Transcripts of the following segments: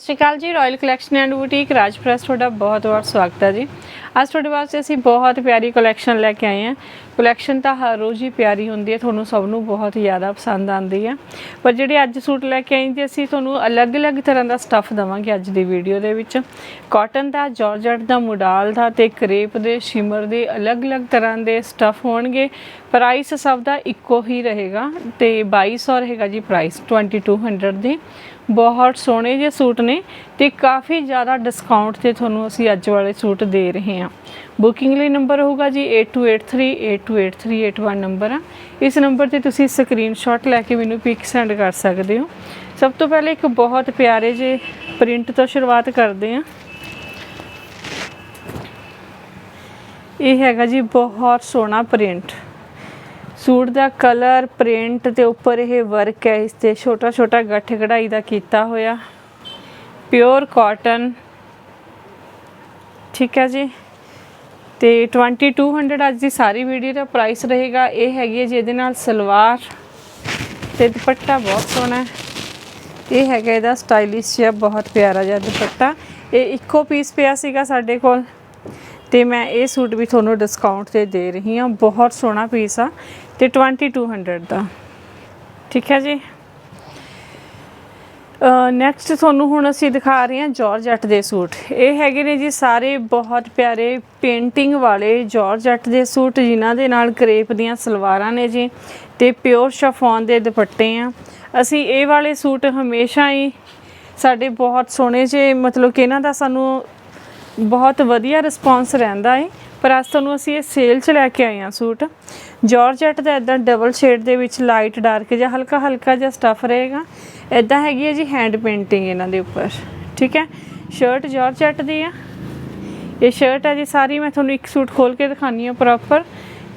ਸਤਿ ਸ਼੍ਰੀ ਅਕਾਲ ਜੀ ਰਾਇਲ ਕਲੈਕਸ਼ਨ ਐਂਡ ਬੁਟੀਕ ਰਾਜਪ੍ਰੈਸ ਤੁਹਾਡਾ ਬਹੁਤ ਬਹੁਤ ਸਵਾਗਤ ਹੈ ਜੀ। ਅੱਜ ਤੁਹਾਡੇ ਵਾਸਤੇ ਅਸੀਂ ਬਹੁਤ ਪਿਆਰੀ ਕਲੈਕਸ਼ਨ ਲੈ ਕੇ ਆਏ ਹਾਂ। ਕਲੈਕਸ਼ਨ ਤਾਂ ਹਰ ਰੋਜ਼ ਹੀ ਪਿਆਰੀ ਹੁੰਦੀ ਹੈ, ਤੁਹਾਨੂੰ ਸਭ ਨੂੰ ਬਹੁਤ ਜ਼ਿਆਦਾ ਪਸੰਦ ਆਉਂਦੀ ਹੈ। ਪਰ ਜਿਹੜੇ ਅੱਜ ਸੂਟ ਲੈ ਕੇ ਆਏ ਜੀ, ਅਸੀਂ ਤੁਹਾਨੂੰ ਅਲੱਗ-ਅਲੱਗ ਤਰ੍ਹਾਂ ਦਾ ਸਟੱਫ ਦਵਾਂਗੇ ਅੱਜ ਦੀ ਵੀਡੀਓ ਦੇ ਵਿੱਚ। ਕਾਟਨ ਦਾ ਜਾਰਜਟ ਦਾ, ਮੁਡਾਲ ਦਾ ਤੇ ਕਰੇਪ ਦੇ ਸ਼ਿਮਰ ਦੇ ਅਲੱਗ-ਅਲੱਗ ਤਰ੍ਹਾਂ ਦੇ ਸਟੱਫ ਹੋਣਗੇ। ਪ੍ਰਾਈਸ ਸਭ ਦਾ ਇੱਕੋ ਹੀ ਰਹੇਗਾ ਤੇ 2200 ਰਹੇਗਾ ਜੀ ਪ੍ਰਾਈਸ 2200 ਦੀ। ਬਹੁਤ ਸੋਹਣੇ ਜਿਹੇ ਸੂਟ ਨੇ ਤੇ ਕਾਫੀ ਜ਼ਿਆਦਾ ਡਿਸਕਾਊਂਟ ਤੇ ਤੁਹਾਨੂੰ ਅਸੀਂ ਅੱਜ ਵਾਲੇ ਸੂਟ ਦੇ ਰਹੇ ਹਾਂ। ਬੁਕਿੰਗ ਲਈ ਨੰਬਰ ਹੋਊਗਾ ਜੀ 8283828381 ਨੰਬਰ ਆ ਇਸ ਨੰਬਰ ਤੇ ਤੁਸੀਂ ਸਕਰੀਨਸ਼ਾਟ ਲੈ ਕੇ ਮੈਨੂੰ ਪਿਕ ਸੈਂਡ ਕਰ ਸਕਦੇ ਹੋ। ਸਭ ਤੋਂ ਪਹਿਲੇ ਇੱਕ ਬਹੁਤ ਪਿਆਰੇ ਜਿਹੇ ਪ੍ਰਿੰਟ ਤੋਂ ਸ਼ੁਰੂਆਤ ਕਰਦੇ ਹਾਂ। ਇਹ ਹੈਗਾ ਜੀ ਬਹੁਤ ਸੋਹਣਾ ਪ੍ਰਿੰਟ ਸੂਟ ਦਾ ਕਲਰ, ਪ੍ਰਿੰਟ ਤੇ ਉੱਪਰ ਇਹ ਵਰਕ ਹੈ, ਇਸ ਤੇ ਛੋਟਾ ਛੋਟਾ ਗੱਠ ਕਢਾਈ ਦਾ ਕੀਤਾ ਹੋਇਆ। ਪਿਓਰ ਕਾਟਨ ਠੀਕ ਹੈ ਜੀ? ਤੇ 2200 ਅੱਜ ਦੀ ਸਾਰੀ ਵੀਡੀਓ ਦਾ ਪ੍ਰਾਈਸ ਰਹੇਗਾ, ਇਹ ਹੈਗੀ ਹੈ ਜਿਹਦੇ ਨਾਲ ਸਲਵਾਰ ਤੇ ਦੁਪੱਟਾ ਬਹੁਤ ਸੋਹਣਾ ਹੈ। ਇਹ ਹੈਗਾ ਇਹਦਾ ਸਟਾਈਲਿਸ਼ ਜਿਹਾ, ਬਹੁਤ ਪਿਆਰਾ ਜਿਹਾ ਦੁਪੱਟਾ। ਇਹ ਇੱਕੋ ਪੀਸ ਪਿਆ ਸੀਗਾ ਸਾਡੇ ਕੋਲ। ਤੇ ਮੈਂ ਇਹ ਸੂਟ ਵੀ ਤੁਹਾਨੂੰ ਡਿਸਕਾਊਂਟ ਤੇ ਦੇ ਰਹੀ ਹਾਂ, ਬਹੁਤ ਸੋਹਣਾ ਪੀਸ ਆ। ਤੇ 2200 ਦਾ। ਠੀਕ ਹੈ ਜੀ? ਨੈਕਸਟ ਤੁਹਾਨੂੰ ਹੁਣ ਅਸੀਂ ਦਿਖਾ ਰਹੇ ਹਾਂ ਜਾਰਜਟ ਦੇ ਸੂਟ। ਇਹ ਹੈਗੇ ਨੇ ਜੀ ਸਾਰੇ ਬਹੁਤ ਪਿਆਰੇ ਪੇਂਟਿੰਗ ਵਾਲੇ ਜਾਰਜਟ ਦੇ ਸੂਟ, ਜਿਨ੍ਹਾਂ ਦੇ ਨਾਲ ਕਰੇਪ ਦੀਆਂ ਸਲਵਾਰਾਂ ਨੇ ਜੀ ਤੇ ਪਿਓਰ ਸ਼ਫੋਨ ਦੇ ਦੁਪੱਟੇ ਆ। ਅਸੀਂ ਇਹ ਵਾਲੇ ਸੂਟ ਹਮੇਸ਼ਾ ਹੀ ਸਾਡੇ ਬਹੁਤ ਸੋਹਣੇ ਜੇ, ਮਤਲਬ ਕਿ ਇਹਨਾਂ ਦਾ ਸਾਨੂੰ ਬਹੁਤ ਵਧੀਆ ਰਿਸਪੌਂਸ ਰਹਿੰਦਾ ਹੈ ਪਰ ਅੱਜ ਤੁਹਾਨੂੰ ਅਸੀਂ ਇਹ ਸੇਲ 'ਚ ਲੈ ਕੇ ਆਏ ਹਾਂ ਸੂਟ। ਜਾਰਜਟ ਦਾ ਇਦਾਂ ਡਬਲ ਸ਼ੇਡ ਦੇ ਵਿੱਚ ਲਾਈਟ ਡਾਰਕ ਜਾਂ ਹਲਕਾ ਹਲਕਾ ਜਿਹਾ ਸਟਫ ਰਹੇਗਾ। ਇਦਾਂ ਹੈਗੀ ਹੈ ਜੀ ਹੈਂਡ ਪੇਂਟਿੰਗ ਇਹਨਾਂ ਦੇ ਉੱਪਰ। ਠੀਕ ਹੈ? ਸ਼ਰਟ ਜਾਰਜਟ ਦੀ ਆ। ਇਹ ਸ਼ਰਟ ਹੈ ਜੀ, ਸਾਰੀ ਮੈਂ ਤੁਹਾਨੂੰ ਇੱਕ ਸੂਟ ਖੋਲ ਕੇ ਦਿਖਾਨੀ ਆ ਪ੍ਰੋਪਰ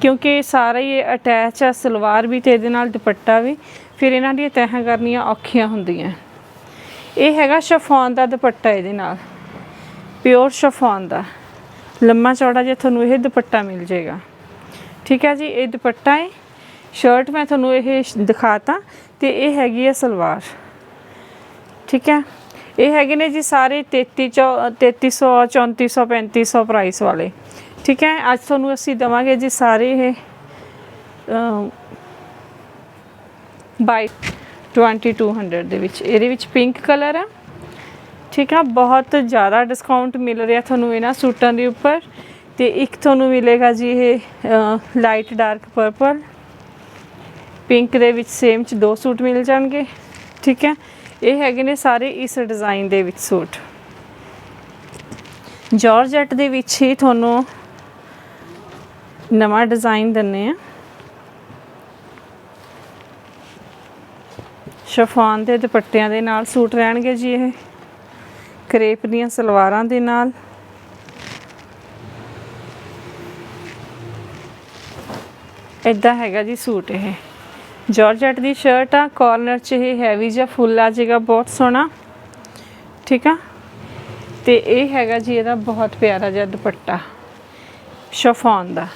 ਕਿਉਂਕਿ ਸਾਰਾ ਹੀ ਇਹ ਅਟੈਚ ਆ, ਸਲਵਾਰ ਵੀ ਤੇ ਇਹਦੇ ਨਾਲ ਦੁਪੱਟਾ ਵੀ। ਫਿਰ ਇਹਨਾਂ ਦੀਆਂ ਤਹਿਾਂ ਕਰਨੀਆਂ ਔਖੀਆਂ ਹੁੰਦੀਆਂ। ਇਹ ਹੈਗਾ ਸ਼ਫੋਨ ਦਾ ਦੁਪੱਟਾ ਇਹਦੇ ਨਾਲ। ਪਿਓਰ ਸ਼ਫੋਨ ਦਾ। ਲੰਮਾ ਚੌੜਾ ਜਿਹਾ ਤੁਹਾਨੂੰ ਇਹ ਦੁਪੱਟਾ ਮਿਲ ਜਾਏਗਾ। ਠੀਕ ਹੈ ਜੀ ਇਹ ਦੁਪੱਟਾ ਹੈ। ਸ਼ਰਟ ਮੈਂ ਤੁਹਾਨੂੰ ਇਹ ਸ਼- ਦਿਖਾਤਾ ਤੇ ਇਹ ਹੈਗੀ ਹੈ ਸਲਵਾਰ। ਠੀਕ ਹੈ ਇਹ ਹੈਗੇ ਨੇ ਜੀ ਸਾਰੇ 33 ਚੌ- 3300 3400 3500 ਪ੍ਰਾਈਸ ਵਾਲੇ। ਠੀਕ ਹੈ ਅੱਜ ਤੁਹਾਨੂੰ ਅਸੀਂ ਦਵਾਂਗੇ ਜੀ ਸਾਰੇ ਇਹ ਅਮ, ਬਾਈ 2200 ਦੇ ਵਿੱਚ। ਇਹਦੇ ਵਿੱਚ ਪਿੰਕ ਕਲਰ ਆ ਠੀਕ ਆ, ਬਹੁਤ ਜ਼ਿਆਦਾ ਡਿਸਕਾਊਂਟ ਮਿਲ ਰਿਹਾ ਤੁਹਾਨੂੰ ਇਹਨਾਂ ਸੂਟਾਂ ਦੇ ਉੱਪਰ। ਤੇ ਇੱਕ ਤੁਹਾਨੂੰ ਮਿਲੇਗਾ ਜੀ ਇਹ ਲਾਈਟ ਡਾਰਕ ਪਰਪਲ ਪਿੰਕ ਦੇ ਵਿੱਚ ਸੇਮ ਚ ਦੋ ਸੂਟ ਮਿਲ ਜਾਣਗੇ, ਠੀਕ ਹੈ ਇਹ ਹੈਗੇ ਨੇ ਸਾਰੇ ਇਸ ਡਿਜ਼ਾਈਨ ਦੇ ਵਿੱਚ ਸੂਟ। ਜਾਰਜਟ ਦੇ ਵਿੱਚ ਹੀ ਤੁਹਾਨੂੰ ਨਵਾਂ ਡਿਜ਼ਾਈਨ ਦਿੰਨੇ ਆ। ਸ਼ਫਾਨ ਦੇ ਦੁਪੱਟਿਆਂ ਦੇ ਨਾਲ ਸੂਟ ਰਹਿਣਗੇ ਜੀ ਇਹ। ਕਰੇਪ ਦੀਆਂ ਸਲਵਾਰਾਂ ਦੇ ਨਾਲ। ਇਦਾਂ ਹੈਗਾ ਜੀ ਸੂਟ ਇਹ। ਜਾਰਜਟ ਦੀ ਸ਼ਰਟ ਆ ਕਾਰਨਰ 'ਚ ਇਹ ਹੈਵੀ ਜਿਹਾ ਫੁੱਲ ਆ ਜਾਏਗਾ ਬਹੁਤ ਸੋਹਣਾ। ਠੀਕ ਆ? ਤੇ ਇਹ ਹੈਗਾ ਜੀ ਇਹਦਾ ਬਹੁਤ ਪਿਆਰਾ ਜਿਹਾ ਦੁਪੱਟਾ। ਸ਼ਫਾਨ ਦਾ।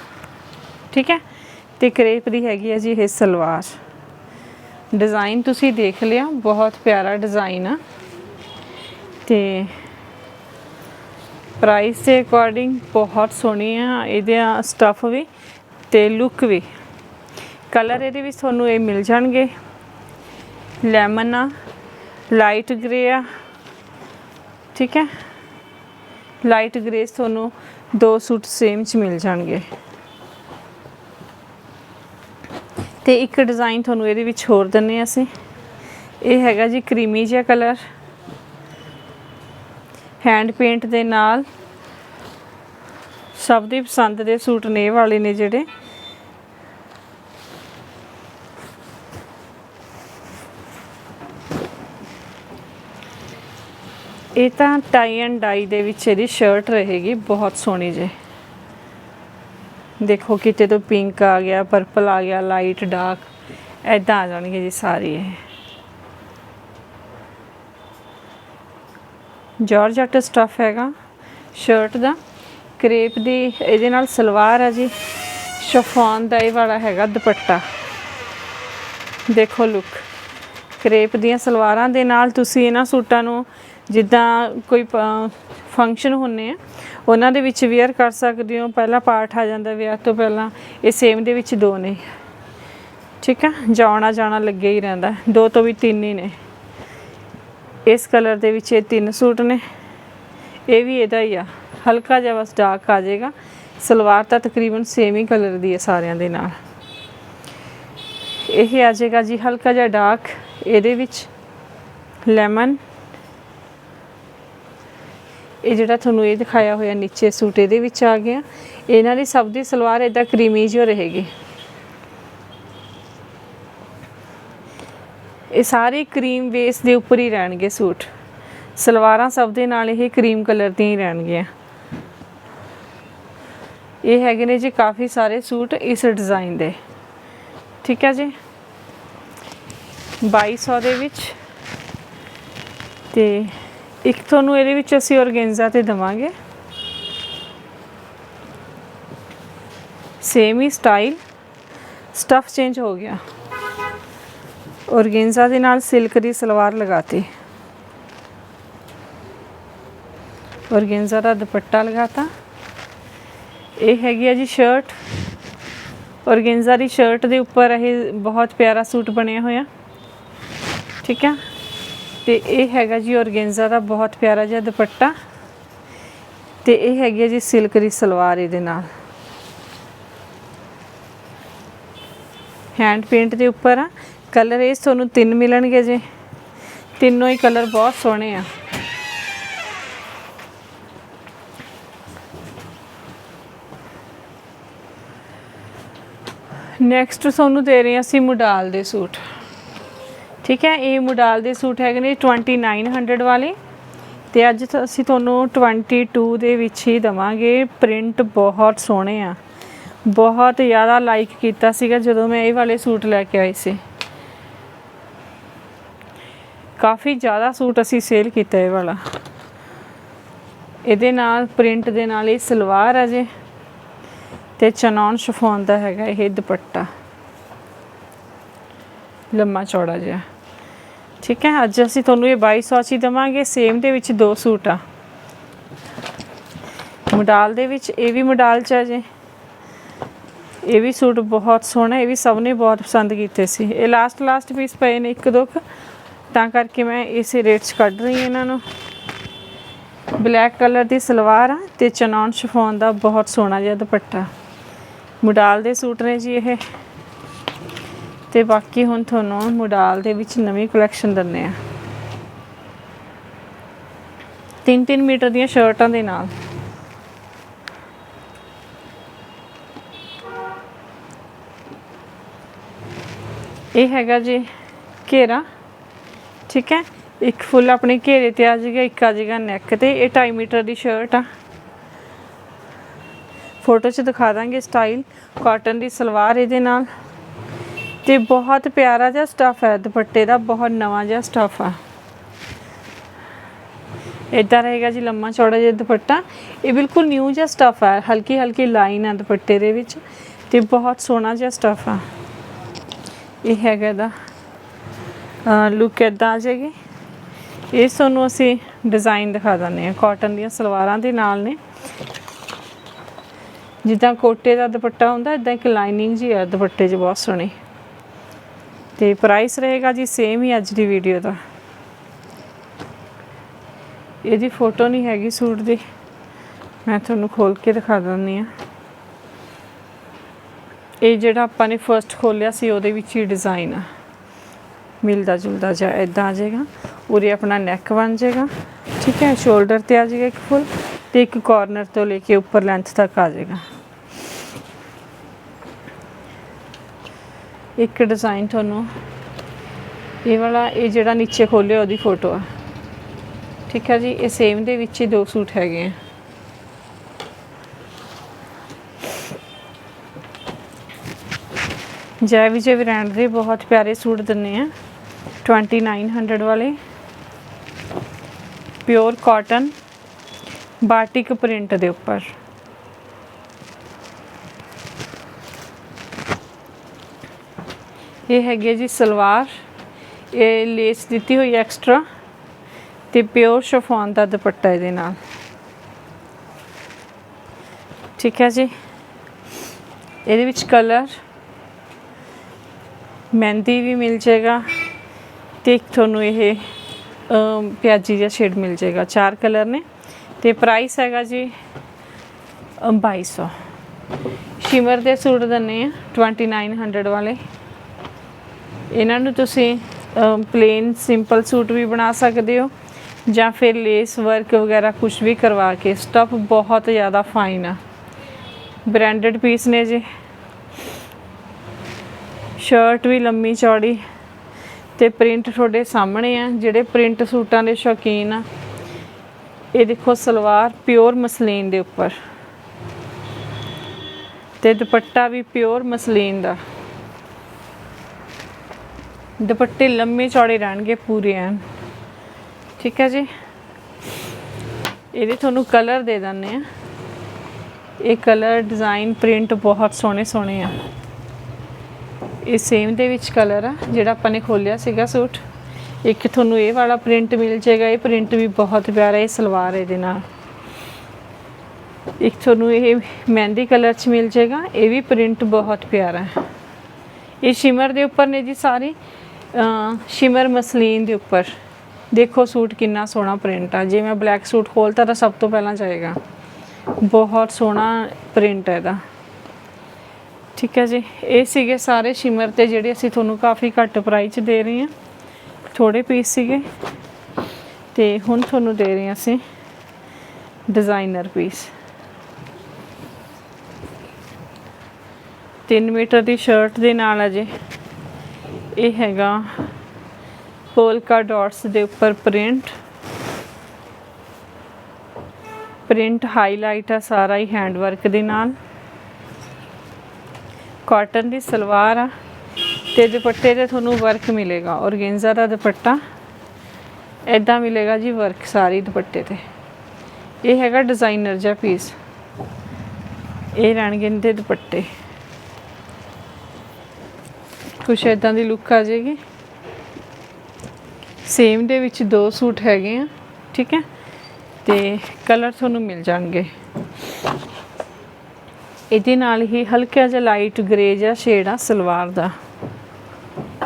ਠੀਕ ਹੈ ਤੇ ਕਰੇਪ ਦੀ ਹੈਗੀ ਹੈ ਜੀ ਇਹ ਸਲਵਾਰ। ਡਿਜ਼ਾਈਨ ਤੁਸੀਂ ਦੇਖ ਲਿਆ, ਬਹੁਤ ਪਿਆਰਾ ਡਿਜ਼ਾਈਨ ਆ। ਤੇ ਪ੍ਰਾਈਸ ਦੇ ਅਕੋਰਡਿੰਗ ਬਹੁਤ ਸੋਹਣੀ ਆ ਇਹਦੇ ਸਟਫ ਵੀ ਤੇ ਲੁੱਕ ਵੀ। ਕਲਰ ਇਹਦੇ ਵਿੱਚ ਤੁਹਾਨੂੰ ਇਹ ਮਿਲ ਜਾਣਗੇ। ਲੈਮਨ ਆ ਲਾਈਟ ਗ੍ਰੇ ਆ, ਠੀਕ ਹੈ? ਲਾਈਟ ਗ੍ਰੇ ਤੁਹਾਨੂੰ ਦੋ ਸੂਟ ਸੇਮ ਚ ਮਿਲ ਜਾਣਗੇ। ਤੇ ਇੱਕ ਡਿਜ਼ਾਈਨ ਤੁਹਾਨੂੰ ਇਹਦੇ ਵਿੱਚ ਹੋਰ ਦਿੰਨੇ ਆ ਅਸੀਂ। ਇਹ ਹੈਗਾ ਜੀ ਕਰੀਮੀ ਜਿਹਾ ਕਲਰ ਹੈਂਡ ਪੇਂਟ ਦੇ ਨਾਲ ਸਭ ਦੀ ਪਸੰਦ ਦੇ ਸੂਟ ਨੇ ਇਹ ਵਾਲੇ ਨੇ ਜਿਹੜੇ। ਇਹ ਤਾਂ ਟਾਈ ਐਂਡ ਡਾਈ ਦੇ ਵਿੱਚ ਇਹਦੀ ਸ਼ਰਟ ਰਹੇਗੀ, ਬਹੁਤ ਸੋਹਣੀ ਜੇ ਦੇਖੋ ਕਿਤੇ ਤੋਂ ਪਿੰਕ ਆ ਗਿਆ ਪਰਪਲ ਆ ਗਿਆ ਲਾਈਟ ਡਾਰਕ ਐਦਾਂ ਆ ਜਾਣਗੇ ਜੀ ਸਾਰੀ ਇਹ। ਜਾਰਜਟ ਸਟਫ ਹੈਗਾ ਸ਼ਰਟ ਦਾ ਕਰੇਪ ਦੀ, ਇਹਦੇ ਨਾਲ ਸਲਵਾਰ ਆ ਜੀ ਸ਼ਫਾਨ ਦਾ ਇਹ ਵਾਲਾ ਹੈਗਾ ਦੁਪੱਟਾ। ਦੇਖੋ ਲੁੱਕ ਕਰੇਪ ਦੀਆਂ ਸਲਵਾਰਾਂ ਦੇ ਨਾਲ ਤੁਸੀਂ ਇਹਨਾਂ ਸੂਟਾਂ ਨੂੰ ਜਿੱਦਾਂ ਕੋਈ ਫੰਕਸ਼ਨ ਹੁੰਨੇ ਆ, ਉਹਨਾਂ ਦੇ ਵਿੱਚ ਵੇਅਰ ਕਰ ਸਕਦੇ ਹੋ, ਪਹਿਲਾ ਪਾਰਟ ਆ ਜਾਂਦਾ ਵਿਆਹ ਤੋਂ ਪਹਿਲਾਂ, ਇਹ ਸੇਮ ਦੇ ਵਿੱਚ ਦੋ ਨੇ। ਠੀਕ ਆ ਜਾਣਾ ਜਾਣਾ ਲੱਗਿਆ ਹੀ ਰਹਿੰਦਾ, ਦੋ ਤੋਂ ਵੀ ਤਿੰਨ ਹੀ ਨੇ। ਇਸ ਕਲਰ ਦੇ ਵਿੱਚ ਇਹ ਤਿੰਨ ਸੂਟ ਨੇ। ਇਹ ਵੀ ਇਹਦਾ ਹੀ ਆ। ਹਲਕਾ ਜਿਹਾ ਬਸ ਡਾਰਕ ਆ ਜਾਏਗਾ। ਸਲਵਾਰ ਤਾਂ ਤਕਰੀਬਨ ਸੇਮ ਹੀ ਕਲਰ ਦੀ ਹੈ ਸਾਰਿਆਂ ਦੇ ਨਾਲ। ਇਹ ਆ ਜਾਏਗਾ ਜੀ ਹਲਕਾ ਜਿਹਾ ਡਾਰਕ ਇਹਦੇ ਵਿੱਚ ਲੈਮਨ ਇਹ ਜਿਹੜਾ ਤੁਹਾਨੂੰ ਇਹ ਦਿਖਾਇਆ ਹੋਇਆ ਨੀਚੇ ਸੂਟ ਇਹਦੇ ਵਿੱਚ ਆ ਗਿਆ। ਇਹਨਾਂ ਦੀ ਸਭ ਦੀ ਸਲਵਾਰ ਇਦਾਂ ਕਰੀਮੀ ਜਿਹੀ ਰਹੇਗੀ। ਇਹ ਸਾਰੇ ਕਰੀਮ ਬੇਸ ਦੇ ਉੱਪਰ ਹੀ ਰਹਿਣਗੇ ਸੂਟ। ਸਲਵਾਰਾਂ ਸਭ ਦੇ ਨਾਲ ਇਹ ਕਰੀਮ ਕਲਰ ਦੀਆਂ ਹੀ ਰਹਿਣਗੀਆਂ। ਇਹ ਹੈਗੇ ਨੇ ਜੀ ਕਾਫੀ ਸਾਰੇ ਸੂਟ ਇਸ ਡਿਜ਼ਾਈਨ ਦੇ। ਠੀਕ ਹੈ ਜੀ? 2200 ਦੇ ਵਿੱਚ। ਤੇ ਇੱਕ ਤੁਹਾਨੂੰ ਇਹਦੇ ਵਿੱਚ ਅਸੀਂ ਔਰਗੈਂਜ਼ਾ ਤੇ ਦਵਾਂਗੇ। ਸੇਮ ਹੀ ਸਟਾਈਲ। ਸਟਫ ਚੇਂਜ ਹੋ ਗਿਆ। ਔਰਗੈਂਜ਼ਾ ਦੇ ਨਾਲ ਸਿਲਕ ਦੀ ਸਲਵਾਰ ਲਗਾਤੀ। ਔਰਗੈਂਜ਼ਾ ਦਾ ਦੁਪੱਟਾ ਲਗਾਤਾ। ਇਹ ਹੈਗੀ ਆ ਜੀ ਸ਼ਰਟ ਔਰਗੈਂਜ਼ਾ ਦੀ ਸ਼ਰਟ ਦੇ ਉੱਪਰ ਇਹ ਬਹੁਤ ਪਿਆਰਾ ਸੂਟ ਬਣਿਆ ਹੋਇਆ। ਠੀਕ ਆ? ਤੇ ਇਹ ਹੈਗਾ ਜੀ ਔਰਗੈਂਜ਼ਾ ਦਾ ਬਹੁਤ ਪਿਆਰਾ ਜਿਹਾ ਦੁਪੱਟਾ। ਤੇ ਇਹ ਹੈਗੀ ਆ ਜੀ ਸਿਲਕ ਦੀ ਸਲਵਾਰ ਇਹਦੇ ਨਾਲ। ਹੈਂਡ ਪੇਂਟ ਦੇ ਉੱਪਰ ਆ। ਕਲਰ ਇਹ ਤੁਹਾਨੂੰ ਤਿੰਨ ਮਿਲਣਗੇ ਜੀ। ਤਿੰਨੋਂ ਹੀ ਕਲਰ ਬਹੁਤ ਸੋਹਣੇ ਆ। ਨੈਕਸਟ ਤੁਹਾਨੂੰ ਦੇ ਰਹੇ ਹਾਂ ਅਸੀਂ ਮੁਡਾਲ ਦੇ ਸੂਟ। ਠੀਕ ਹੈ, ਇਹ ਮੁਡਾਲ ਦੇ ਸੂਟ ਹੈਗੇ ਨੇ 2900 ਵਾਲੇ। ਤੇ ਅੱਜ ਅਸੀਂ ਤੁਹਾਨੂੰ 22 ਦੇ ਵਿੱਚ ਹੀ ਦਵਾਂਗੇ। ਪ੍ਰਿੰਟ ਬਹੁਤ ਸੋਹਣੇ ਆ। ਬਹੁਤ ਜ਼ਿਆਦਾ ਲਾਈਕ ਕੀਤਾ ਸੀਗਾ ਜਦੋਂ ਮੈਂ ਇਹ ਵਾਲੇ ਸੂਟ ਲੈ ਕੇ ਆਈ ਸੀ। ਕਾਫੀ ਜ਼ਿਆਦਾ ਸੂਟ ਅਸੀਂ ਸੇਲ ਕੀਤਾ ਇਹ ਵਾਲਾ। ਇਹਦੇ ਨਾਲ, ਪ੍ਰਿੰਟ ਦੇ ਨਾਲ ਇਹ ਸਲਵਾਰ ਆ ਜੇ। ਤੇ ਚਨੌਨ ਸ਼ਿਫੋਨ ਦਾ ਹੈਗਾ ਇਹ ਦੁਪੱਟਾ। ਲੰਮਾ ਚੌੜਾ ਜਿਹਾ। ਠੀਕ ਹੈ, ਅੱਜ ਅਸੀਂ ਤੁਹਾਨੂੰ ਇਹ 2200 ਚ ਹੀ ਦਵਾਂਗੇ। ਸੇਮ ਦੇ ਵਿੱਚ ਦੋ ਸੂਟ ਆ। ਮੋਡਲ ਦੇ ਵਿੱਚ ਇਹ ਵੀ ਮੋਡਲ ਚ ਆ ਜੇ। ਇਹ ਵੀ ਸੂਟ ਬਹੁਤ ਸੋਹਣਾ, ਇਹ ਵੀ ਸਭ ਨੇ ਬਹੁਤ ਪਸੰਦ ਕੀਤੇ ਸੀ। ਇਹ ਲਾਸਟ ਲਾਸਟ ਪੀਸ ਪਏ ਨੇ ਇੱਕ ਦੋ ਤਾਂ ਕਰਕੇ ਮੈਂ ਇਸੇ ਰੇਟ 'ਚ ਕੱਢ ਰਹੀ ਹਾਂ ਇਹਨਾਂ ਨੂੰ। ਬਲੈਕ ਕਲਰ ਦੀ ਸਲਵਾਰ ਆ ਤੇ ਚਨੌਨ ਸ਼ਿਫੋਨ ਦਾ ਬਹੁਤ ਸੋਹਣਾ ਜਿਹਾ ਦੁਪੱਟਾ। ਮੁਡਾਲ ਦੇ ਸੂਟ ਨੇ ਜੀ ਇਹ। ਤੇ ਬਾਕੀ ਹੁਣ ਤੁਹਾਨੂੰ ਮੁਡਾਲ ਦੇ ਵਿੱਚ ਨਵੀਂ ਕਲੈਕਸ਼ਨ ਦਿੰਨੇ ਆ। 3-3 ਮੀਟਰ ਦੀਆਂ ਸ਼ਰਟਾਂ ਦੇ ਨਾਲ। ਇਹ ਹੈਗਾ ਜੀ ਘੇਰਾ। ਠੀਕ ਹੈ? ਇੱਕ ਫੁੱਲ ਆਪਣੇ ਘੇਰੇ ਤੇ ਆ ਜਾਏਗਾ ਇੱਕ ਆ ਜਾਏਗਾ ਨੈਕ ਤੇ। ਇਹ 2.5 ਮੀਟਰ ਦੀ ਸ਼ਰਟ ਆ। ਫੋਟੋ 'ਚ ਦਿਖਾ ਦਾਂਗੇ ਸਟਾਈਲ ਕਾਟਨ ਦੀ ਸਲਵਾਰ ਇਹਦੇ ਨਾਲ। ਤੇ ਬਹੁਤ ਪਿਆਰਾ ਜਿਹਾ ਸਟਫ ਹੈ, ਦੁਪੱਟੇ ਦਾ। ਬਹੁਤ ਨਵਾਂ ਜਿਹਾ ਸਟਫ ਆ। ਇਦਾਂ ਰਹੇਗਾ ਜੀ ਲੰਮਾ, ਚੌੜਾ ਜਿਹਾ ਦੁਪੱਟਾ। ਇਹ ਬਿਲਕੁਲ ਨਿਊ ਜਿਹਾ ਸਟਫ ਹੈ। ਹਲਕੀ ਹਲਕੀ ਲਾਈਨ ਆ ਦੁਪੱਟੇ ਦੇ ਵਿੱਚ। ਤੇ ਬਹੁਤ ਸੋਹਣਾ ਜਿਹਾ ਸਟਫ ਆ। ਇਹ ਹੈਗਾ ਦਾ ਲੁੱਕ ਇਦਾਂ ਆ ਜਾਏਗੀ। ਇਹ ਤੁਹਾਨੂੰ ਅਸੀਂ ਡਿਜ਼ਾਈਨ ਦਿਖਾ ਦਿੰਦੇ ਆ ਕਾਟਨ ਦੀਆਂ ਸਲਵਾਰਾਂ ਦੇ ਨਾਲ ਨੇ। ਜਿੱਦਾਂ ਕੋਟੇ ਦਾ ਦੁਪੱਟਾ ਹੁੰਦਾ ਇਦਾਂ ਇੱਕ ਲਾਈਨਿੰਗ ਜੀ ਆ, ਦੁਪੱਟੇ 'ਚ ਬਹੁਤ ਸੋਹਣੀ। ਤੇ ਪ੍ਰਾਈਸ ਰਹੇਗਾ ਜੀ ਸੇਮ ਹੀ ਅੱਜ ਦੀ ਵੀਡੀਓ ਦਾ। ਇਹਦੀ ਫੋਟੋ ਨਹੀਂ ਹੈਗੀ ਸੂਟ ਦੀ। ਮੈਂ ਤੁਹਾਨੂੰ ਖੋਲ ਕੇ ਦਿਖਾ ਦਿੰਦੀ ਆ ਇਹ ਜਿਹੜਾ ਆਪਾਂ ਨੇ ਫਰਸਟ ਖੋਲਿਆ ਸੀ, ਉਹਦੇ ਵਿੱਚ ਹੀ ਡਿਜ਼ਾਈਨ ਆ। ਮਿਲਦਾ ਜੁਲਦਾ ਜਾ ਇਦਾਂ ਆ ਜਾਏਗਾ, ਉਰੇ ਆਪਣਾ ਨੈਕ ਬਣ ਜਾਏਗਾ, ਠੀਕ ਹੈ ਸ਼ੋਲਡਰ ਤੇ ਆ ਜਾਏਗਾ ਇੱਕ ਫੁੱਲ ਤੇ ਇੱਕ ਕਾਰਨਰ ਤੋਂ ਲੈ ਕੇ ਉੱਪਰ ਲੈਂਥ ਤੱਕ ਆ ਜਾਏਗਾ। ਇੱਕ ਡਿਜ਼ਾਈਨ ਤੁਹਾਨੂੰ, ਇਹ ਵਾਲਾ, ਇਹ ਜਿਹੜਾ ਨੀਚੇ ਖੋਲਿਆ ਉਹਦੀ ਫੋਟੋ ਆ। ਠੀਕ ਹੈ ਜੀ, ਇਹ ਸੇਮ ਦੇ ਵਿੱਚ ਹੀ ਦੋ ਸੂਟ ਹੈਗੇ ਆ। ਜੈ ਵਿਜੇ ਬ੍ਰਾਂਡ ਦੇ, ਬਹੁਤ ਪਿਆਰੇ ਸੂਟ ਦਿੰਨੇ ਆ। 2900 ਵਾਲੇ। ਪਿਓਰ ਕਾਟਨ ਬਾਟਿਕ ਪ੍ਰਿੰਟ ਦੇ ਉੱਪਰ। ਇਹ ਹੈਗੀ ਹੈ ਜੀ ਸਲਵਾਰ। ਇਹ ਲੇਸ ਦਿੱਤੀ ਹੋਈ ਐਕਸਟਰਾ ਤੇ ਪਿਓਰ ਸ਼ਫੋਨ ਦਾ ਦੁਪੱਟਾ ਇਹਦੇ ਨਾਲ। ਠੀਕ ਹੈ ਜੀ। ਇਹਦੇ ਵਿੱਚ ਕਲਰ ਮਹਿੰਦੀ ਵੀ ਮਿਲ ਜਾਏਗਾ। ਤੇ ਇੱਕ ਤੁਹਾਨੂੰ ਇਹ ਪਿਆਜੀ ਜਿਹਾ ਸ਼ੇਡ ਮਿਲ ਜਾਏਗਾ ਚਾਰ ਕਲਰ ਨੇ ਤੇ ਪ੍ਰਾਈਸ ਹੈਗਾ ਜੀ ਅਮ, 2200 ਸ਼ਿਮਰ ਦੇ ਸੂਟ ਦੰਨੇ ਆ 2900 ਵਾਲੇ। ਇਹਨਾਂ ਨੂੰ ਤੁਸੀਂ ਪਲੇਨ ਸਿੰਪਲ ਸੂਟ ਵੀ ਬਣਾ ਸਕਦੇ ਹੋ ਜਾਂ ਫਿਰ ਲੇਸ ਵਰਕ ਵਗੈਰਾ ਕੁਝ ਵੀ ਕਰਵਾ ਕੇ। ਸਟੱਫ ਬਹੁਤ ਜ਼ਿਆਦਾ ਫਾਈਨ ਆ। ਬ੍ਰਾਂਡਡ ਪੀਸ ਨੇ ਜੀ। ਸ਼ਰਟ ਵੀ ਲੰਮੀ ਚੌੜੀ। ਤੇ ਪ੍ਰਿੰਟ ਤੁਹਾਡੇ ਸਾਹਮਣੇ ਆ, ਜਿਹੜੇ ਪ੍ਰਿੰਟ ਸੂਟਾਂ ਦੇ ਸ਼ੌਕੀਨ ਆ। ਇਹ ਦੇਖੋ ਸਲਵਾਰ ਪਿਓਰ ਮਸਲੀਨ ਦੇ ਉੱਪਰ। ਤੇ ਦੁਪੱਟਾ ਵੀ ਪਿਓਰ ਮਸਲੀਨ ਦਾ। ਦੁਪੱਟੇ ਲੰਮੇ ਚੌੜੇ ਰਹਿਣਗੇ ਪੂਰੇ ਐਨ। ਠੀਕ ਹੈ ਜੀ? ਇਹਦੇ ਤੁਹਾਨੂੰ ਕਲਰ ਦੇ ਦਿੰਨੇ ਆ। ਇਹ ਕਲਰ ਡਿਜ਼ਾਈਨ ਪ੍ਰਿੰਟ ਬਹੁਤ ਸੋਹਣੇ ਸੋਹਣੇ ਆ। ਇਹ ਸੇਮ ਦੇ ਵਿੱਚ ਕਲਰ ਆ, ਜਿਹੜਾ ਆਪਾਂ ਨੇ ਖੋਲਿਆ ਸੀਗਾ ਸੂਟ। ਇੱਕ ਤੁਹਾਨੂੰ ਇਹ ਵਾਲਾ ਪ੍ਰਿੰਟ ਮਿਲ ਜਾਏਗਾ, ਇਹ ਪ੍ਰਿੰਟ ਵੀ ਬਹੁਤ ਪਿਆਰਾ ਇਹ ਸਲਵਾਰ ਇਹਦੇ ਨਾਲ। ਇੱਕ ਤੁਹਾਨੂੰ ਇਹ ਮਹਿੰਦੀ ਕਲਰ ਚ ਮਿਲ ਜਾਏਗਾ, ਇਹ ਵੀ ਪ੍ਰਿੰਟ ਬਹੁਤ ਪਿਆਰਾ ਹੈ। ਇਹ ਸ਼ਿਮਰ ਦੇ ਉੱਪਰ ਨੇ ਜੀ ਸਾਰੇ ਸ਼ਿਮਰ ਮਸਲੀਨ ਦੇ ਉੱਪਰ। ਦੇਖੋ ਸੂਟ ਕਿੰਨਾ ਸੋਹਣਾ ਪ੍ਰਿੰਟ ਆ, ਜੇ ਮੈਂ ਬਲੈਕ ਸੂਟ ਖੋਲਤਾ ਤਾਂ ਸਭ ਤੋਂ ਪਹਿਲਾਂ ਜਾਏਗਾ। ਬਹੁਤ ਸੋਹਣਾ ਪ੍ਰਿੰਟ ਹੈ ਇਹਦਾ। ਠੀਕ ਹੈ ਜੀ। ਇਹ ਸੀਗੇ ਸਾਰੇ ਸ਼ਿਮਰ ਤੇ ਜਿਹੜੇ ਅਸੀਂ ਤੁਹਾਨੂੰ ਕਾਫੀ ਘੱਟ ਪ੍ਰਾਈਸ 'ਚ ਦੇ ਰਹੇ ਹਾਂ। ਥੋੜੇ ਪੀਸ ਸੀਗੇ। ਤੇ ਹੁਣ ਤੁਹਾਨੂੰ ਦੇ ਰਹੇ ਹਾਂ ਅਸੀਂ ਡਿਜ਼ਾਈਨਰ ਪੀਸ 3 ਮੀਟਰ ਦੀ ਸ਼ਰਟ ਦੇ ਨਾਲ ਅਜੇ ਇਹ ਹੈਗਾ ਪੋਲਕਾ ਡਾਟਸ ਦੇ ਉੱਪਰ ਪ੍ਰਿੰਟ ਪ੍ਰਿੰਟ ਹਾਈਲਾਈਟ ਆ ਸਾਰਾ ਹੀ ਹੈਂਡ ਵਰਕ ਦੇ ਨਾਲ। ਕਾਟਨ ਦੀ ਸਲਵਾਰ ਆ ਤੇ ਦੁਪੱਟੇ ਤੇ ਤੁਹਾਨੂੰ ਵਰਕ ਮਿਲੇਗਾ ਔਰਗੇਂਜ਼ਾ ਦਾ ਦੁਪੱਟਾ ਐਦਾਂ ਮਿਲੇਗਾ ਜੀ ਵਰਕ ਸਾਰੀ ਦੁਪੱਟੇ ਤੇ। ਇਹ ਹੈਗਾ ਡਿਜ਼ਾਈਨਰ ਜਿਹਾ ਪੀਸ ਇਹ ਰਹਿਣਗੇ ਇਹਦੇ ਦੁਪੱਟੇ। ਕੁਛ ਇਦਾਂ ਦੀ ਲੁੱਕ ਆ ਜਾਏਗੀ। ਸੇਮ ਦੇ ਵਿੱਚ ਦੋ ਸੂਟ ਹੈਗੇ ਆ, ਠੀਕ ਹੈ? ਤੇ ਕਲਰ ਤੁਹਾਨੂੰ ਮਿਲ ਜਾਣਗੇ। ਇਹਦੇ ਨਾਲ ਹੀ ਹਲਕਾ ਜਿਹਾ ਲਾਈਟ ਗ੍ਰੇ ਜਿਹਾ ਸ਼ੇਡ ਆ ਸਲਵਾਰ ਦਾ।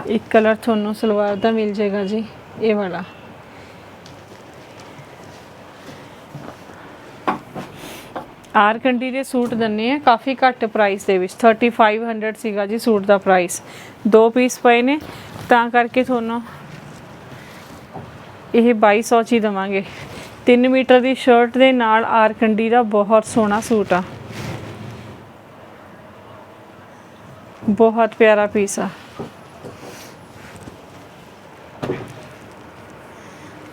ਇੱਕ ਕਲਰ ਤੁਹਾਨੂੰ ਸਲਵਾਰ ਦਾ ਮਿਲ ਜਾਏਗਾ ਜੀ, ਇਹ ਵਾਲਾ। ਆਰ ਕੰਡੀ ਦੇ ਸੂਟ ਦੰਨੇ ਆ, ਕਾਫੀ ਘੱਟ ਪ੍ਰਾਈਸ ਦੇ ਵਿੱਚ 3500 ਸੀਗਾ ਜੀ ਸੂਟ ਦਾ ਪ੍ਰਾਈਸ ਦੋ ਪੀਸ ਪਏ ਨੇ, ਤਾਂ ਕਰਕੇ ਤੁਹਾਨੂੰ ਇਹ 2200 ਚ ਹੀ ਦਵਾਂਗੇ। 3 ਮੀਟਰ ਦੀ ਸ਼ਰਟ ਦੇ ਨਾਲ ਆਰ ਕੰਡੀ ਦਾ ਬਹੁਤ ਸੋਹਣਾ ਸੂਟ ਆ। ਬਹੁਤ ਪਿਆਰਾ ਪੀਸ ਆ।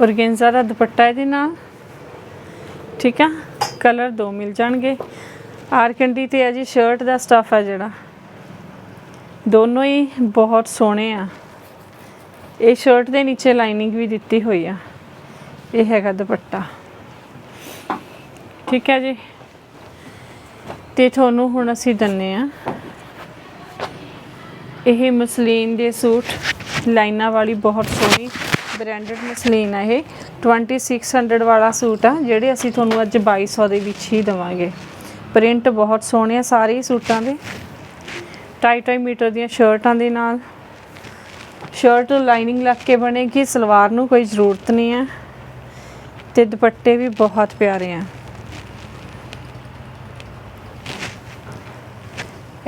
ਔਰਗੇਂਜ਼ਾ ਦਾ ਦੁਪੱਟਾ ਇਹਦੇ ਨਾਲ। ਠੀਕ ਆ? ਕਲਰ ਦੋ ਮਿਲ ਜਾਣਗੇ। ਆਰਕੰਡੀ ਤੇ ਆ ਜੀ ਸ਼ਰਟ ਦਾ ਸਟਫ ਆ ਜਿਹੜਾ। ਦੋਨੋਂ ਹੀ ਬਹੁਤ ਸੋਹਣੇ ਆ। ਇਹ ਸ਼ਰਟ ਦੇ ਨੀਚੇ ਲਾਈਨਿੰਗ ਵੀ ਦਿੱਤੀ ਹੋਈ ਆ। ਇਹ ਹੈਗਾ ਦੁਪੱਟਾ। ਠੀਕ ਹੈ ਜੀ? ਤੇ ਤੁਹਾਨੂੰ ਹੁਣ ਅਸੀਂ ਦੰਨੇ ਆ। ਇਹ ਮਸਲੀਨ ਦੇ ਸੂਟ ਲਾਈਨਾਂ ਵਾਲੀ ਬਹੁਤ ਸੋਹਣੀ ਬ੍ਰਾਂਡਡ ਮਸਲੀਨ ਆ ਇਹ। 2600 ਵਾਲਾ ਸੂਟ ਆ, ਜਿਹੜੇ ਅਸੀਂ ਤੁਹਾਨੂੰ ਅੱਜ 2200 ਦੇ ਵਿੱਚ ਹੀ ਦਵਾਂਗੇ। ਪ੍ਰਿੰਟ ਬਹੁਤ ਸੋਹਣੇ ਆ ਸਾਰੇ ਸੂਟਾਂ ਦੇ। ਟਾਈ ਟਾਈ ਮੀਟਰ ਦੀਆਂ ਸ਼ਰਟਾਂ ਦੇ ਨਾਲ। ਸ਼ਰਟ ਲਾਈਨਿੰਗ ਲੱਗ ਕੇ ਬਣੇਗੀ, ਸਲਵਾਰ ਨੂੰ ਕੋਈ ਜ਼ਰੂਰਤ ਨਹੀਂ ਹੈ ਤੇ ਦੁਪੱਟੇ ਵੀ ਬਹੁਤ ਪਿਆਰੇ ਆ।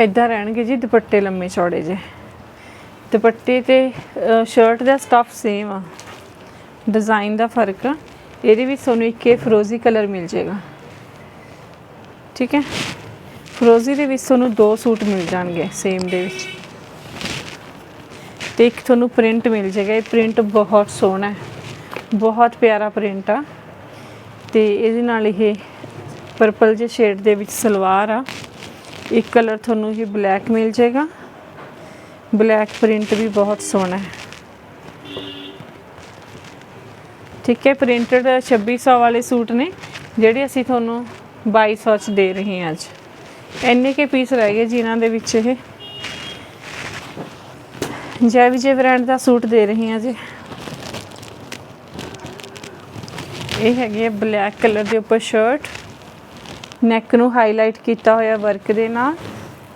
ਇੱਦਾਂ ਰਹਿਣਗੇ ਜੀ ਦੁਪੱਟੇ ਲੰਮੇ ਚੌੜੇ ਜੇ। ਦੁਪੱਟੇ ਤੇ ਸ਼ਰਟ ਦਾ ਸਟਫ ਸੇਮ ਆ। ਡਿਜ਼ਾਈਨ ਦਾ ਫ਼ਰਕ ਆ। ਇਹਦੇ ਵਿੱਚ ਤੁਹਾਨੂੰ ਇੱਕ ਇਹ ਫਰੋਜ਼ੀ ਕਲਰ ਮਿਲ ਜਾਏਗਾ। ਠੀਕ ਹੈ? ਫਰੋਜ਼ੀ ਦੇ ਵਿੱਚ ਤੁਹਾਨੂੰ ਦੋ ਸੂਟ ਮਿਲ ਜਾਣਗੇ ਸੇਮ ਦੇ ਵਿੱਚ। ਤੇ ਇੱਕ ਤੁਹਾਨੂੰ ਪ੍ਰਿੰਟ ਮਿਲ ਜਾਏਗਾ। ਇਹ ਪ੍ਰਿੰਟ ਬਹੁਤ ਸੋਹਣਾ ਹੈ। ਬਹੁਤ ਪਿਆਰਾ ਪ੍ਰਿੰਟ ਆ। ਤੇ ਇਹਦੇ ਨਾਲ ਇਹ ਪਰਪਲ ਜਿਹੇ ਸ਼ੇਡ ਦੇ ਵਿੱਚ ਸਲਵਾਰ ਆ। ਇੱਕ ਕਲਰ ਤੁਹਾਨੂੰ ਇਹ ਬਲੈਕ ਮਿਲ ਜਾਏਗਾ। ਬਲੈਕ ਪ੍ਰਿੰਟ ਵੀ ਬਹੁਤ ਸੋਹਣਾ ਹੈ। ਠੀਕ ਹੈ, ਪ੍ਰਿੰਟਡ 2600 ਵਾਲੇ ਸੂਟ ਨੇ, ਜਿਹੜੇ ਅਸੀਂ ਤੁਹਾਨੂੰ 2200 ਚ ਦੇ ਰਹੇ ਹਾਂ ਅੱਜ। ਇੰਨੇ ਕੇ ਪੀਸ ਰਹਿ ਗਏ ਜਿਨ੍ਹਾਂ ਦੇ ਵਿੱਚ ਇਹ। ਜੈ ਵਿਜੇ ਬ੍ਰਾਂਡ ਦਾ ਸੂਟ ਦੇ ਰਹੇ ਹਾਂ ਜੀ। ਇਹ ਹੈਗੀ ਹੈ ਬਲੈਕ ਕਲਰ ਦੇ ਉੱਪਰ ਸ਼ਰਟ। ਨੈਕ ਨੂੰ ਹਾਈਲਾਈਟ ਕੀਤਾ ਹੋਇਆ ਵਰਕ ਦੇ ਨਾਲ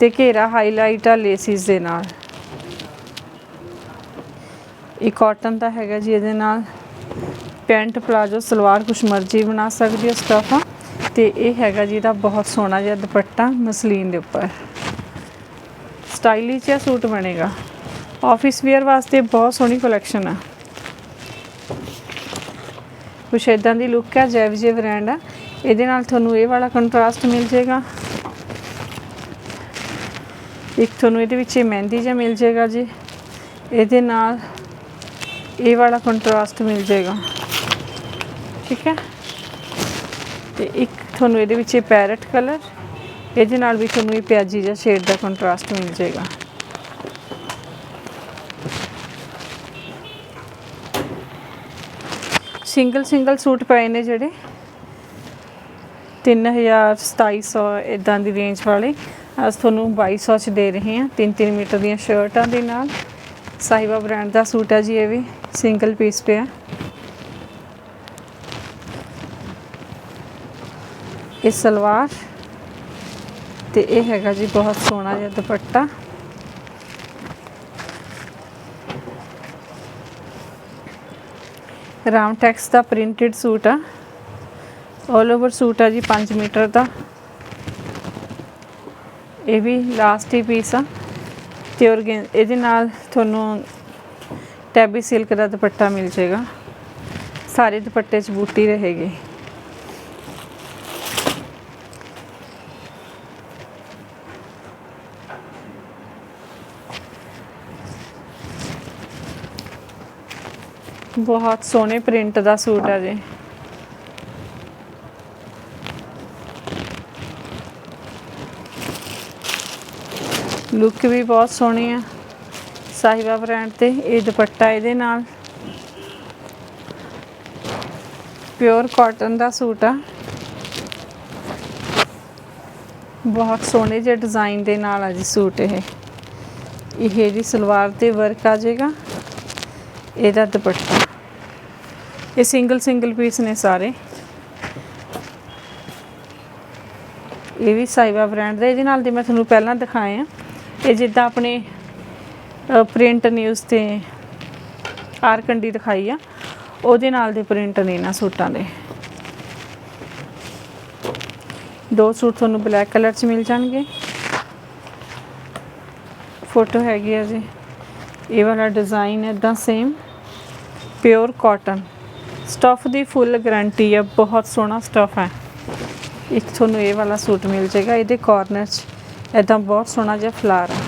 ਤੇ ਘੇਰਾ ਹਾਈਲਾਈਟ ਆ ਲੇਸਿਸ ਦੇ ਨਾਲ। ਇਹ ਕਾਟਨ ਦਾ ਹੈਗਾ ਜੀ ਇਹਦੇ ਨਾਲ। ਪੈਂਟ ਪਲਾਜੋ ਸਲਵਾਰ ਕੁਛ ਮਰਜ਼ੀ ਬਣਾ ਸਕਦੇ ਹੋ ਸਟਫ ਆ। ਤੇ ਇਹ ਹੈਗਾ ਜੀ ਇਹਦਾ ਬਹੁਤ ਸੋਹਣਾ ਜਿਹਾ ਦੁਪੱਟਾ ਮਸਲੀਨ ਦੇ ਉੱਪਰ। ਸਟਾਈਲਿਸ਼ ਜਿਹਾ ਸੂਟ ਬਣੇਗਾ। ਆਫਿਸ ਵੇਅਰ ਵਾਸਤੇ ਬਹੁਤ ਸੋਹਣੀ ਕਲੈਕਸ਼ਨ ਆ। ਕੁਛ ਇਦਾਂ ਦੀ ਲੁੱਕ ਹੈ ਜੈਵ ਵਿਜੇ ਬ੍ਰਾਂਡ ਆ। ਇਹਦੇ ਨਾਲ ਤੁਹਾਨੂੰ ਇਹ ਵਾਲਾ ਕੰਟਰਾਸਟ ਮਿਲ ਜਾਏਗਾ। ਇੱਕ ਤੁਹਾਨੂੰ ਇਹਦੇ ਵਿੱਚ ਇਹ ਮਹਿੰਦੀ ਜਿਹਾ ਮਿਲ ਜਾਏਗਾ ਜੀ। ਇਹਦੇ ਨਾਲ ਇਹ ਵਾਲਾ ਕੰਟਰਾਸਟ ਮਿਲ ਜਾਏਗਾ। ਠੀਕ ਹੈ? ਤੇ ਇੱਕ ਤੁਹਾਨੂੰ ਇਹਦੇ ਵਿੱਚ ਇਹ ਪੈਰਟ ਕਲਰ ਇਹਦੇ ਨਾਲ ਵੀ ਤੁਹਾਨੂੰ ਇਹ ਪਿਆਜੀ ਜਿਹਾ ਸ਼ੇਡ ਦਾ ਕੰਟਰਾਸਟ ਮਿਲ ਜਾਏਗਾ। ਸਿੰਗਲ ਸਿੰਗਲ ਸੂਟ ਪਏ ਨੇ ਜਿਹੜੇ। 3000 2700 ਇਦਾਂ ਦੀ ਰੇਂਜ ਵਾਲੇ। ਅੱਜ ਤੁਹਾਨੂੰ 2200 ਚ ਦੇ ਰਹੇ ਹਾਂ। 3-3 ਮੀਟਰ ਦੀਆਂ ਸ਼ਰਟਾਂ ਦੇ ਨਾਲ। ਸਾਹਿਬਾ ਬ੍ਰਾਂਡ ਦਾ ਸੂਟ ਹੈ ਜੀ ਇਹ ਵੀ। ਸਿੰਗਲ ਪੀਸ ਪਿਆ। ਇਹ ਸਲਵਾਰ। ਤੇ ਇਹ ਹੈਗਾ ਜੀ ਬਹੁਤ ਸੋਹਣਾ ਜਿਹਾ ਦੁਪੱਟਾ। ਰਾਮ ਟੈਕਸ ਦਾ ਪ੍ਰਿੰਟਡ ਸੂਟ ਆ। ਆਲ ਓਵਰ ਸੂਟ ਆ ਜੀ 5 ਮੀਟਰ ਦਾ। ਇਹ ਵੀ ਲਾਸਟ ਹੀ ਪੀਸ ਆ। ਤੇ ਔਰਗਨ ਇਹਦੇ ਨਾਲ ਤੁਹਾਨੂੰ ਟੈਬੀ ਸਿਲਕ ਦਾ ਦੁਪੱਟਾ ਮਿਲ ਜਾਏਗਾ। ਸਾਰੇ ਦੁਪੱਟੇ 'ਚ ਬੂਟੀ ਰਹੇਗੀ। ਬਹੁਤ ਸੋਹਣੇ ਪ੍ਰਿੰਟ ਦਾ ਸੂਟ ਆ ਜੀ। ਲੁੱਕ ਵੀ ਬਹੁਤ ਸੋਹਣੀ ਆ। ਸਾਹਿਬਾ ਬ੍ਰਾਂਡ ਤੇ, ਇਹ ਦੁਪੱਟਾ ਇਹਦੇ ਨਾਲ। ਪਿਓਰ ਕਾਟਨ ਦਾ ਸੂਟ ਆ। ਬਹੁਤ ਸੋਹਣੇ ਜਿਹੇ ਡਿਜ਼ਾਈਨ ਦੇ ਨਾਲ ਆ ਜੀ ਸੂਟ ਇਹ। ਇਹ ਜੀ ਸਲਵਾਰ ਤੇ ਵਰਕ ਆ ਜਾਏਗਾ ਇਹਦਾ ਦੁਪੱਟਾ। ਇਹ ਸਿੰਗਲ ਸਿੰਗਲ ਪੀਸ ਨੇ ਸਾਰੇ। ਇਹ ਵੀ ਸਾਈਬਾ ਬ੍ਰਾਂਡ ਦਾ। ਇਹਦੇ ਨਾਲ ਦੀ ਮੈਂ ਤੁਹਾਨੂੰ ਪਹਿਲਾਂ ਦਿਖਾਏ ਆ। ਇਹ ਜਿੱਦਾਂ ਆਪਣੇ ਪ੍ਰਿੰਟ ਨੇ ਉਸ ਤੇ ਆਰਕੰਡੀ ਦਿਖਾਈ ਆ, ਉਹਦੇ ਨਾਲ ਦੇ ਪ੍ਰਿੰਟ ਨੇ ਨਾ ਸੂਟਾਂ ਦੇ। ਦੋ ਸੂਟ ਤੁਹਾਨੂੰ ਬਲੈਕ ਕਲਰ 'ਚ ਮਿਲ ਜਾਣਗੇ। ਫੋਟੋ ਹੈਗੀ ਆ ਜੀ। ਇਹ ਵਾਲਾ ਡਿਜ਼ਾਈਨ ਇਦਾਂ ਸੇਮ ਪਿਓਰ ਕਾਟਨ ਸਟਫ ਦੀ ਫੁੱਲ ਗਾਰੰਟੀ ਹੈ ਬਹੁਤ ਸੋਹਣਾ ਸਟਫ ਹੈ ਇੱਕ ਤੁਹਾਨੂੰ ਇਹ ਵਾਲਾ ਸੂਟ ਮਿਲ ਜਾਏਗਾ, ਇਹਦੇ ਕਾਰਨਰ 'ਚ। ਇਦਾਂ ਬਹੁਤ ਸੋਹਣਾ ਜਿਹਾ ਫਲਾਰ ਹੈ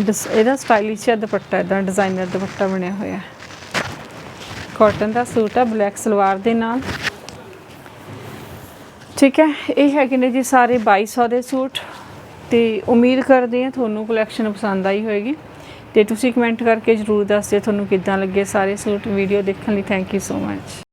ਡਿਸ- ਇਹਦਾ ਸਟਾਈਲਿਸ਼ ਜਿਹਾ ਦੁਪੱਟਾ ਇਦਾਂ ਡਿਜ਼ਾਈਨਰ ਦੁਪੱਟਾ ਬਣਿਆ ਹੋਇਆ। ਹੈ ਕਾਟਨ ਦਾ ਸੂਟ ਹੈ ਬਲੈਕ ਸਲਵਾਰ ਦੇ ਨਾਲ। ਠੀਕ ਹੈ, ਇਹ ਹੈਗੇ ਨੇ ਜੀ ਸਾਰੇ 2200 ਦੇ ਸੂਟ। ਤੇ ਉਮੀਦ ਕਰਦੇ ਹਾਂ ਤੁਹਾਨੂੰ ਕਲੈਕਸ਼ਨ ਪਸੰਦ ਆਈ ਹੋਵੇਗੀ ਤੇ ਤੁਸੀਂ ਕਮੈਂਟ ਕਰਕੇ ਜਰੂਰ ਦੱਸਿਓ ਤੁਹਾਨੂੰ ਕਿੱਦਾਂ ਲੱਗੇ ਸਾਰੇ ਸੂਟ। ਵੀਡੀਓ ਦੇਖਣ ਲਈ ਥੈਂਕ ਯੂ ਸੋ ਮਚ